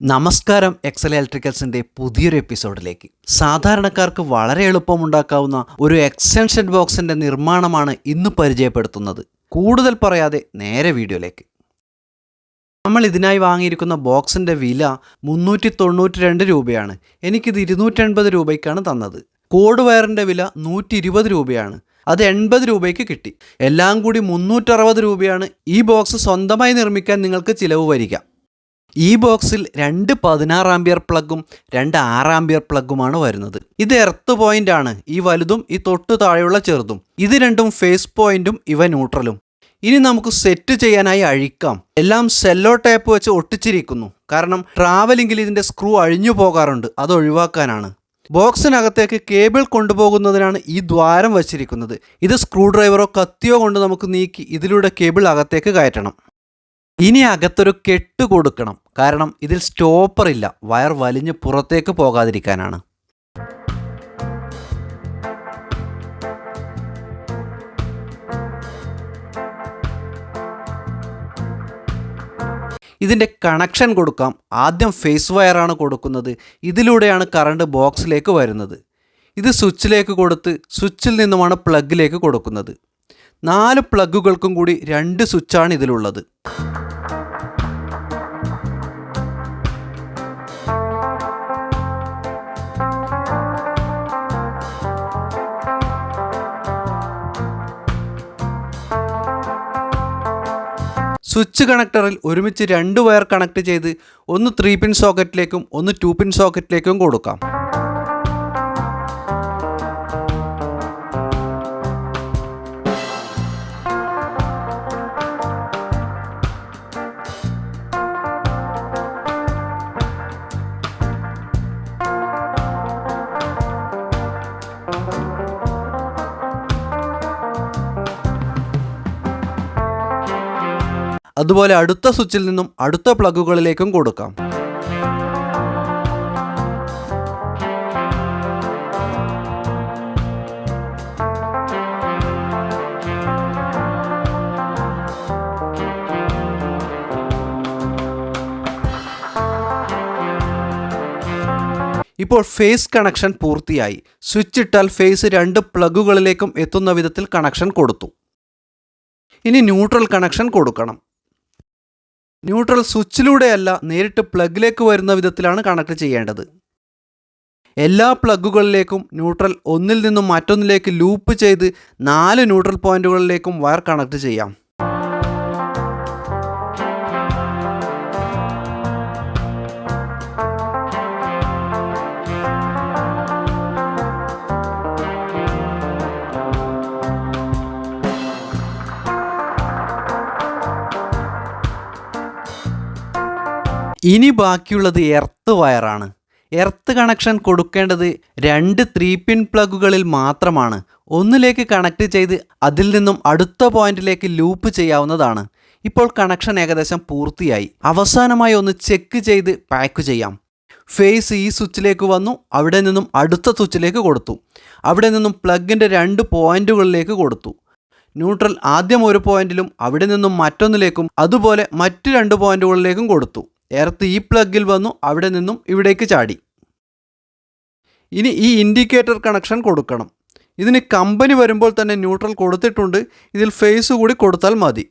നമസ്കാരം എക്സൽ ഇലക്ട്രിക്കൽസിന്റെ പുതിയൊരു എപ്പിസോഡിലേക്ക്. സാധാരണക്കാർക്ക് വളരെ എളുപ്പമുണ്ടാക്കാവുന്ന ഒരു എക്സ്റ്റൻഷൻ ബോക്സിന്റെ നിർമ്മാണമാണ് ഇന്ന് പരിചയപ്പെടുത്തുന്നത്. കൂടുതൽ പറയാതെ നേരെ വീഡിയോയിലേക്ക്. നമ്മൾ ഇതിനായി വാങ്ങിയിരിക്കുന്ന ബോക്സിന്റെ വില മുന്നൂറ്റി തൊണ്ണൂറ്റി രണ്ട് രൂപയാണ്. എനിക്കിത് ഇരുന്നൂറ്റി എൺപത് രൂപയ്ക്കാണ് തന്നത്. കോഡ് വയറിന്റെ വില നൂറ്റി ഇരുപത് രൂപയാണ്. അത് എൺപത് രൂപയ്ക്ക് കിട്ടി. എല്ലാം കൂടി മുന്നൂറ്ററുപത് രൂപയാണ് ഈ ബോക്സ് സ്വന്തമായി നിർമ്മിക്കാൻ നിങ്ങൾക്ക് ചിലവ് വരിക. ഈ ബോക്സിൽ രണ്ട് പതിനാറ് ആംബിയർ പ്ലഗും രണ്ട് ആറ് ആംബിയർ പ്ലഗുമാണ് വരുന്നത്. ഇത് എർത്ത് പോയിന്റ് ആണ്. ഈ വലുതും ഈ തൊട്ടു താഴെയുള്ള ചെറുതും. ഇത് രണ്ടും ഫേസ് പോയിന്റും ഇവ ന്യൂട്രലും. ഇനി നമുക്ക് സെറ്റ് ചെയ്യാനായി അഴിക്കാം. എല്ലാം സെല്ലോ ടേപ്പ് വെച്ച് ഒട്ടിച്ചിരിക്കുന്നു. കാരണം ട്രാവലിംഗിൽ ഇതിന്റെ സ്ക്രൂ അഴിഞ്ഞു പോകാറുണ്ട്. അത് ഒഴിവാക്കാനാണ്. ബോക്സിനകത്തേക്ക് കേബിൾ കൊണ്ടുപോകുന്നതിനാണ് ഈ ദ്വാരം വച്ചിരിക്കുന്നത്. ഇത് സ്ക്രൂ ഡ്രൈവറോ കത്തിയോ കൊണ്ട് നമുക്ക് നീക്കി ഇതിലൂടെ കേബിൾ അകത്തേക്ക് കയറ്റണം. ഇനി അകത്തൊരു കെട്ട് കൊടുക്കണം. കാരണം ഇതിൽ സ്റ്റോപ്പർ ഇല്ല. വയർ വലിഞ്ഞ് പുറത്തേക്ക് പോകാതിരിക്കാനാണ്. ഇതിന്റെ കണക്ഷൻ കൊടുക്കാം. ആദ്യം ഫേസ് വയറാണ് കൊടുക്കുന്നത്. ഇതിലൂടെയാണ് കറണ്ട് ബോക്സിലേക്ക് വരുന്നത്. ഇത് സ്വിച്ചിലേക്ക് കൊടുത്ത് സ്വിച്ചിൽ നിന്നുമാണ് പ്ലഗിലേക്ക് കൊടുക്കുന്നത്. നാല് പ്ലഗുകൾക്കും കൂടി രണ്ട് സ്വിച്ചാണ് ഇതിലുള്ളത്. സ്വിച്ച് കണക്ടറിൽ ഒരുമിച്ച് രണ്ട് വയർ കണക്ട് ചെയ്ത് ഒന്ന് ത്രീ പിൻ സോക്കറ്റിലേക്കും ഒന്ന് ടു പിൻ സോക്കറ്റിലേക്കും കൊടുക്കാം. അതുപോലെ അടുത്ത സ്വിച്ചിൽ നിന്നും അടുത്ത പ്ലഗുകളിലേക്കും കൊടുക്കാം. ഇപ്പോൾ ഫേസ് കണക്ഷൻ പൂർത്തിയായി. സ്വിച്ച് ഇട്ടാൽ ഫേസ് രണ്ട് പ്ലഗുകളിലേക്കും എത്തുന്ന വിധത്തിൽ കണക്ഷൻ കൊടുത്തു. ഇനി ന്യൂട്രൽ കണക്ഷൻ കൊടുക്കണം. ന്യൂട്രൽ സ്വിച്ചിലൂടെയല്ല നേരിട്ട് പ്ലഗിലേക്ക് വരുന്ന വിധത്തിലാണ് കണക്ട് ചെയ്യേണ്ടത്. എല്ലാ പ്ലഗുകളിലേക്കും ന്യൂട്രൽ ഒന്നിൽ നിന്നും മറ്റൊന്നിലേക്ക് ലൂപ്പ് ചെയ്ത് നാല് ന്യൂട്രൽ പോയിന്റുകളിലേക്കും വയർ കണക്ട് ചെയ്യാം. ഇനി ബാക്കിയുള്ളത് എർത്ത് വയറാണ്. എർത്ത് കണക്ഷൻ കൊടുക്കേണ്ടത് രണ്ട് ത്രീ പിൻ പ്ലഗുകളിൽ മാത്രമാണ്. ഒന്നിലേക്ക് കണക്ട് ചെയ്ത് അതിൽ നിന്നും അടുത്ത പോയിന്റിലേക്ക് ലൂപ്പ് ചെയ്യാവുന്നതാണ്. ഇപ്പോൾ കണക്ഷൻ ഏകദേശം പൂർത്തിയായി. അവസാനമായി ഒന്ന് ചെക്ക് ചെയ്ത് പാക്ക് ചെയ്യാം. ഫേസ് ഈ സ്വിച്ചിലേക്ക് വന്നു അവിടെ നിന്നും അടുത്ത സ്വിച്ചിലേക്ക് കൊടുത്തു. അവിടെ നിന്നും പ്ലഗിന്റെ രണ്ട് പോയിന്റുകളിലേക്ക് കൊടുത്തു. ന്യൂട്രൽ ആദ്യം ഒരു പോയിന്റിലും അവിടെ നിന്നും മറ്റൊന്നിലേക്കും അതുപോലെ മറ്റു രണ്ട് പോയിന്റുകളിലേക്കും കൊടുത്തു. എർത്ത് ഈ പ്ലഗിൽ വന്നു അവിടെ നിന്നും ഇവിടേക്ക് ചാടി. ഇനി ഈ ഇൻഡിക്കേറ്റർ കണക്ഷൻ കൊടുക്കണം. ഇതിന് കമ്പനി വരുമ്പോൾ തന്നെ ന്യൂട്രൽ കൊടുത്തിട്ടുണ്ട് ഇതിൽ ഫേസ് കൂടി കൊടുത്താൽ മതി.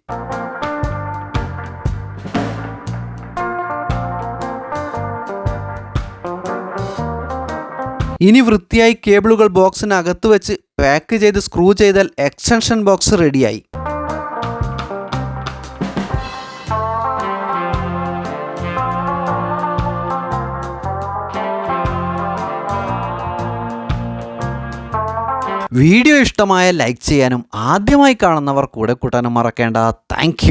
ഇനി വൃത്തിയായി കേബിളുകൾ ബോക്സിനകത്ത് വെച്ച് പാക്ക് ചെയ്ത് സ്ക്രൂ ചെയ്താൽ എക്സ്റ്റൻഷൻ ബോക്സ് റെഡിയായി വീഡിയോ ഇഷ്ടമായ ലൈക്ക് ചെയ്യാനും ആദ്യമായി കാണുന്നവർ കൂടെ കൂട്ടാനും മറക്കേണ്ട. താങ്ക്